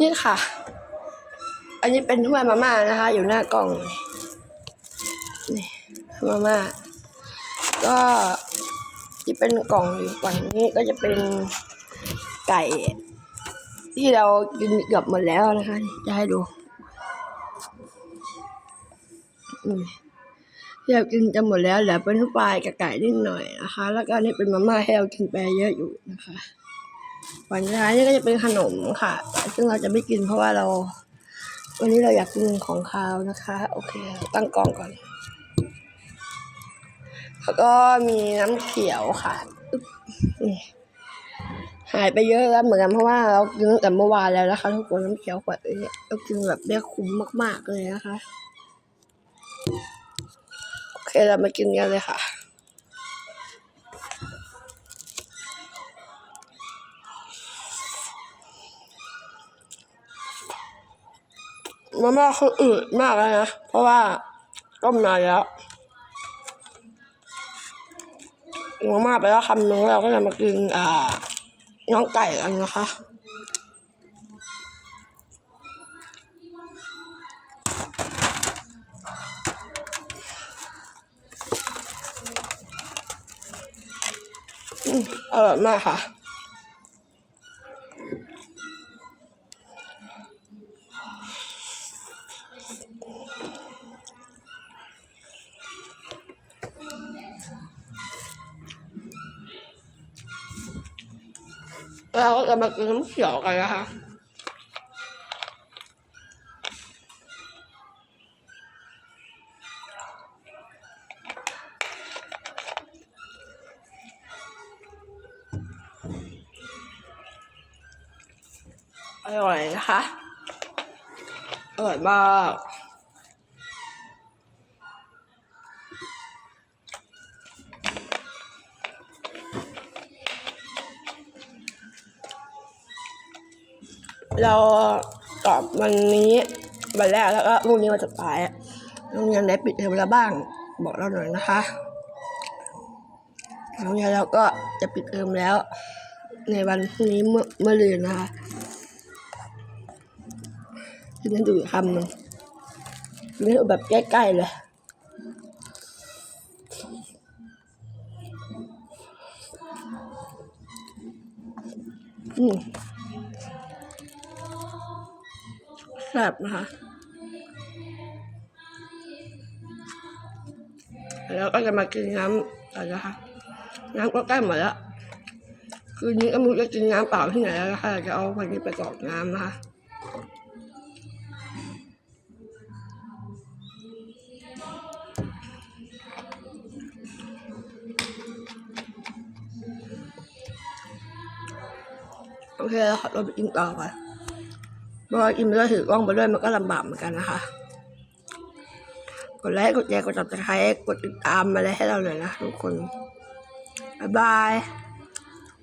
นี่ค่ะ อันนี้เป็นถ้วยมาม่านะคะ อยู่หน้ากล่องนี่มาม่าก็ที่เป็นกล่องอยู่ฝั่งนี้ก็จะเป็นไก่ ที่เรากินเกือบหมดแล้วนะคะ จะให้ดูที่เรากินจะหมดแล้วเหลือเป็นทุปลายกับไก่นิดหน่อยนะคะ แล้วก็นนี่เป็นมาม่าให้เรากินไปเยอะอยู่นะคะ วันท้ายนี่ก็จะเป็นขนมค่ะ ซึ่งเราจะไม่กินเพราะว่าเรา วันนี้เราอยากกินของคาวนะคะ โอเค ตั้งกล้องก่อน แล้วก็มีน้ำเขียวค่ะหายไปเยอะแล้วเหมือนกันเพราะว่าเรากินตั้งแต่เมื่อวานแล้วนะคะทุกคนน้ำเขียวขวดนี้เรากินแบบได้คุ้มมาก ๆเลยนะคะ โอเคเรามากินกันเลยค่ะ มาม่าคืออืดมากเลยนะ เพราะว่าต้มนานแล้วมาม่าไปแล้วคำนึงเราก็จะมากินอ่าน้องไก่กันนะคะอร่อยมากค่ะ เราก็จะมากินน้ำเขียวกันนะคะอร่อยนะคะอร่อยมาก เราตอบวันนี้วันแรกแล้วก็พรุ่งนี้วันสุดท้ายโรงเรียนไหนปิดเทอมแล้วบ้าง บอกเราหน่อยนะคะโรงเรียนเราก็จะปิดเทอมแล้ว ในวันพรุ่งนี้เมื่อเมื่อรืนนะคะที่นั่นดูคำหนึ่งมันดูแบบใกล้ๆเลยอืม แซ่บนะคะ แล้วก็จะมากินน้ำกันนะคะ น้ำก็ใกล้หมดแล้ว คืนนี้ก็มุจะกินน้ำเปล่าที่ไหนแล้วนะคะจะเอาวันนี้ไปกรอกน้ำนะคะโอเคแล้วเราไปกินต่อกัน เพราะว่ากินไปด้วยถือกล้องไปด้วยมันก็ลำบากเหมือนกันนะคะ กดไลค์กดแชร์กดติดตามกดติดตามมาเลยให้เราเลยนะทุกคน บ๊ายบาย